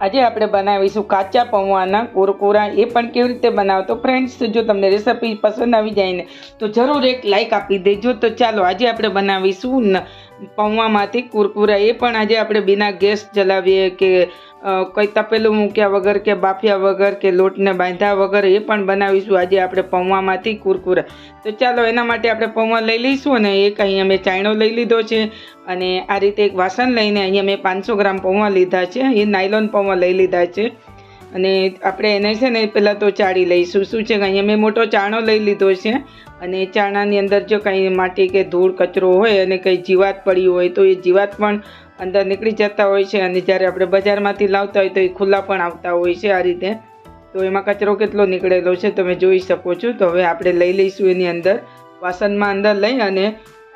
આજે આપણે બનાવીશું કાચા પૌવાના કુરકુરા. એ પણ કેવી રીતે બનાવો તો ફ્રેન્ડ્સ જો તમને રેસીપી પસંદ આવી જાય ને, તો જરૂર એક લાઇક આપી દેજો. તો ચાલો, આજે આપણે બનાવીશું પૌવામાંથી કુરકુરા. એ પણ આજે આપણે બિના ગેસ ચલાવીએ કે કોઈ તપેલું મૂક્યા વગર કે બાફ્યા વગર કે લોટને બાંધ્યા વગર એ પણ બનાવીશું. આજે આપણે પૌવામાંથી કુરકુરા. તો ચાલો એના માટે આપણે પૌવા લઈ લઈશું અને એક અહીંયા મેં ચાયણો લઈ લીધો છે અને આ રીતે એક વાસણ લઈને અહીંયા મેં પાંચસો ગ્રામ પૌવા લીધા છે. એ નાયલોન પૌવા લઈ લીધા છે. અને આપણે એને છે ને પહેલાં તો ચાળી લઈશું. શું છે કે અહીંયા મેં મોટો ચાણો લઈ લીધો છે અને ચાણાની અંદર જો કંઈ માટી કે ધૂળ, કચરો હોય અને કંઈ જીવાત પડી હોય તો એ જીવાત પણ અંદર નીકળી જતા હોય છે અને જ્યારે આપણે બજારમાંથી લાવતા હોય તો એ ખુલ્લા પણ આવતા હોય છે આ રીતે. તો એમાં કચરો કેટલો નીકળેલો છે તમે જોઈ શકો છો. તો હવે આપણે લઈ લઈશું એની અંદર. વાસણમાં અંદર લઈ અને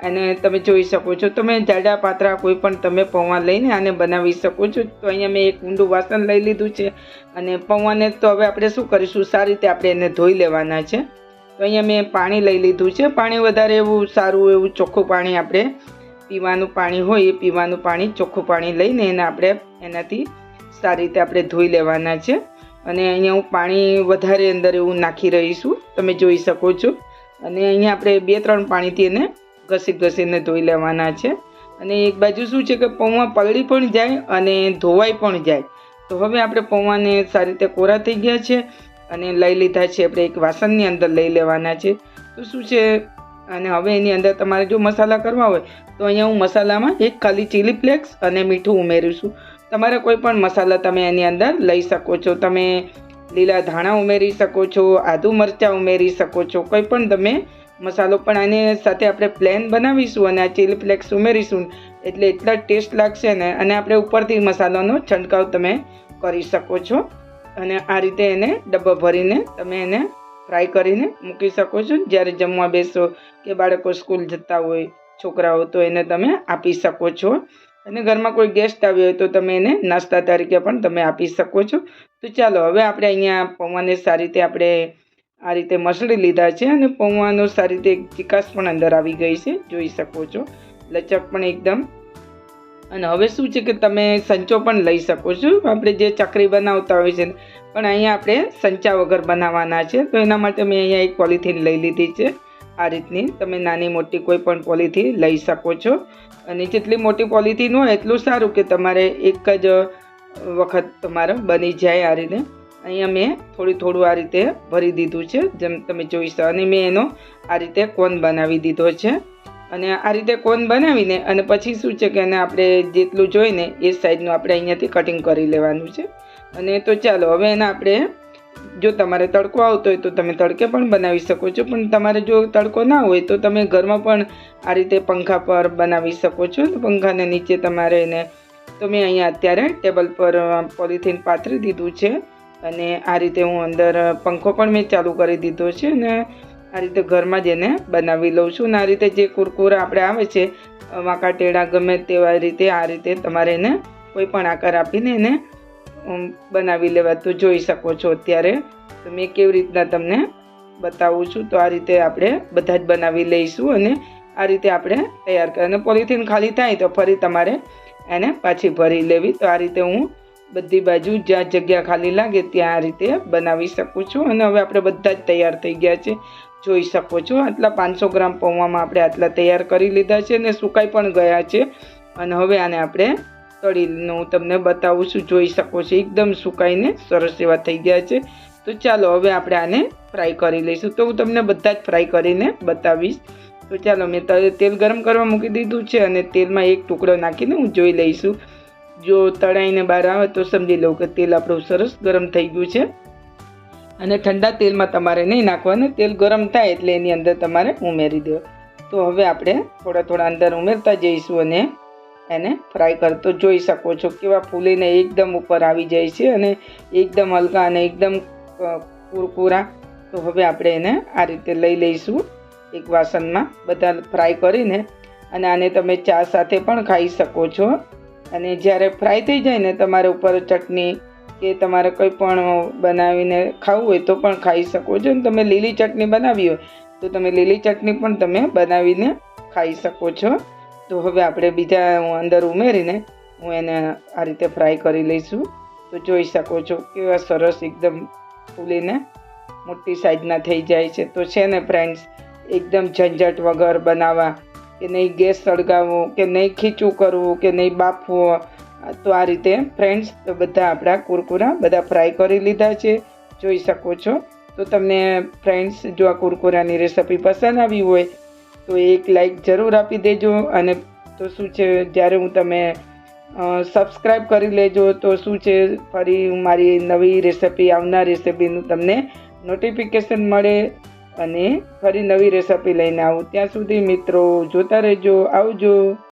અને તમે જોઈ શકો છો. તમે જાડા પાતળા કોઈ પણ તમે પૌવા લઈને આને બનાવી શકો છો. તો અહીંયા મેં એક ઊંડું વાસણ લઈ લીધું છે અને પૌવાને તો હવે આપણે શું કરીશું? સારી રીતે આપણે એને ધોઈ લેવાના છે. તો અહીંયા મેં પાણી લઈ લીધું છે. પાણી વધારે એવું સારું એવું ચોખ્ખું પાણી આપણે પીવાનું પાણી હોય એ પીવાનું પાણી, ચોખ્ખું પાણી લઈને એને આપણે એનાથી સારી રીતે આપણે ધોઈ લેવાના છે. અને અહીંયા હું પાણી વધારે અંદર એવું નાખી રહીશું તમે જોઈ શકો છો. અને અહીંયા આપણે બે ત્રણ પાણીથી એને ઘસી ઘસીને ધોઈ લેવાના છે. અને એક બાજુ શું છે કે પૌવા પલળી પણ જાય અને ધોવાઈ પણ જાય. તો હવે આપણે પૌવાને સારી રીતે કોરા થઈ ગયા છે અને લઈ લીધા છે આપણે એક વાસણની અંદર લઈ લેવાના છે. તો શું છે? અને હવે એની અંદર તમારે જો મસાલા કરવા હોય તો અહીંયા હું મસાલામાં એક ખાલી ચીલી ફ્લેક્સ અને મીઠું ઉમેરીશું તમારે કોઈ પણ મસાલા તમે એની અંદર લઈ શકો છો. તમે લીલા ધાણા ઉમેરી શકો છો, આદુ મરચાં ઉમેરી શકો છો. કોઈ પણ તમે મસાલો પણ આની સાથે આપણે પ્લેન બનાવીશું અને આ ચીલી ફ્લેક્સ ઉમેરીશું. એટલે એટલા ટેસ્ટ લાગશે ને, અને આપણે ઉપરથી મસાલાનો છંટકાવ તમે કરી શકો છો. અને આ રીતે એને ડબ્બો ભરીને તમે એને ફ્રાય કરીને મૂકી શકો છો. જ્યારે જમવા બેસો કે બાળકો સ્કૂલ જતા હોય, છોકરાઓ, તો એને તમે આપી શકો છો. અને ઘરમાં કોઈ ગેસ્ટ આવ્યો હોય તો તમે એને નાસ્તા તરીકે પણ તમે આપી શકો છો. તો ચાલો, હવે આપણે અહીંયા પૌવાને સારી રીતે આપણે આ રીતે મસળી લીધા છે અને પૌવાનો સારી રીતે ચિકાસ પણ અંદર આવી ગઈ છે. જોઈ શકો છો. લચક પણ એકદમ. અને હવે શું છે કે તમે સંચો પણ લઈ શકો છો. આપણે જે ચકરી બનાવતા હોય છે પણ અહીંયા આપણે સંચા વગર બનાવવાના છે. તો એના માટે મેં અહીંયા એક પોલિથીન લઈ લીધી છે. આ રીતની તમે નાની મોટી કોઈ પણ પોલિથીન લઈ શકો છો. અને જેટલી મોટી પોલિથીન હોય એટલું સારું કે તમારે એક જ વખત તમારે બની જાય આ રીતે. અહીંયા મેં થોડું થોડું આ રીતે ભરી દીધું છે. જેમ તમે જોઈ શકો અને મેં એનો આ રીતે કોન બનાવી દીધો છે. અને આ રીતે કોન બનાવીને અને પછી શું છે કે એને આપણે જેટલું જોઈને એ સાઈઝનું આપણે અહીંયાથી કટિંગ કરી લેવાનું છે. અને તો ચાલો, હવે એને આપણે જો તમારે તડકો આવતો હોય તો તમે તડકે પણ બનાવી શકો છો. પણ તમારે જો તડકો ના હોય તો તમે ઘરમાં પણ આ રીતે પંખા પર બનાવી શકો છો. પંખાને નીચે તમારે એને તો મેં અહીંયા અત્યારે ટેબલ પર પોલિથીન પાથરી દીધું છે. અને આ રીતે હું અંદર પંખો પણ મેં ચાલુ કરી દીધો છે અને આ રીતે ઘરમાં જ એને બનાવી લઉં છું. અને આ રીતે જે કુરકુરા આપણે આવે છે વાંકા ટેડા ગમે તેવા રીતે આ રીતે તમારે એને કોઈ પણ આકાર આપીને એને બનાવી લેવા. તો જોઈ શકો છો અત્યારે. તો મેં કેવી રીતના તમને બતાવું છું. તો આ રીતે આપણે બધા જ બનાવી લઈશું અને આ રીતે આપણે તૈયાર કરી. અને પોલિથીન ખાલી થાય તો ફરી તમારે એને પાછી ભરી લેવી. તો આ રીતે હું બધી બાજુ જ્યાં જગ્યા ખાલી લાગે ત્યાં આ રીતે બનાવી શકું છું. અને હવે આપણે બધા જ તૈયાર થઈ ગયા છે. જોઈ શકો છો, આટલા પાંચસો ગ્રામ પૌવામાં આપણે આટલા તૈયાર કરી લીધા છે અને સુકાઈ પણ ગયા છે. અને હવે આને આપણે તળીને હું તમને બતાવું છું. જોઈ શકો છો, એકદમ સુકાઈને સરસ એવા થઈ ગયા છે. તો ચાલો હવે આપણે આને ફ્રાય કરી લઈશું. તો હું તમને બધા જ ફ્રાય કરીને બતાવીશ. તો ચાલો મેં તેલ ગરમ કરવા મૂકી દીધું છે અને તેલમાં એક ટુકડો નાખીને હું જોઈ લઈશું. જો તળાઈને બહાર આવે તો સમજી લઉં કે તેલ આપણું સરસ ગરમ થઈ ગયું છે. અને ઠંડા તેલમાં તમારે નહીં નાખવાનું. તેલ ગરમ થાય એટલે એની અંદર તમારે ઉમેરી દો. તો હવે આપણે થોડા થોડા અંદર ઉમેરતા જઈશું અને એને ફ્રાય કરતો જોઈ શકો છો કેવા ફૂલીને એકદમ ઉપર આવી જાય છે અને એકદમ હલકા અને એકદમ કુરકુરા. તો હવે આપણે એને આ રીતે લઈ લઈશું. એક વાસણમાં બધા ફ્રાય કરીને. અને આને તમે ચા સાથે પણ ખાઈ શકો છો. અને જ્યારે ફ્રાય થઈ જાય ને તમારે ઉપર ચટણી કે તમારે કંઈ પણ બનાવીને ખાવું હોય તો પણ ખાઈ શકો છો. અને તમે લીલી ચટણી બનાવી હોય તો તમે લીલી ચટણી પણ તમે બનાવીને ખાઈ શકો છો. તો હવે આપણે બીજા હું અંદર ઉમેરીને હું એને આ રીતે ફ્રાય કરી લઈશું. તો જોઈ શકો છો કેવા સરસ એકદમ ફૂલીને મોટી સાઈઝના થઈ જાય છે. તો છે ને ફ્રેન્ડ્સ એકદમ ઝંઝટ વગર બનાવવા કે નહીં ગેસ સળગાવવો, કે નહીં ખીચું કરવું, કે નહીં બાફવો. તો આ રીતે ફ્રેન્ડ્સ, તો બધા આપણા કુરકુરા બધા ફ્રાય કરી લીધા છે. જોઈ શકો છો. તો તમને ફ્રેન્ડ્સ, જો આ કુરકુરાની રેસિપી પસંદ આવી હોય, તો એક લાઈક જરૂર આપી દેજો. અને તો શું છે, જ્યારે હું તમે સબસ્ક્રાઈબ કરી લેજો, તો શું છે, ફરી મારી નવી રેસિપી, આવનાર રેસિપીનું તમને નોટિફિકેશન મળે. અને ફરી નવી રેસિપી લઈને આવું. ત્યાં સુધી મિત્રો જોતા રહેજો આવજો.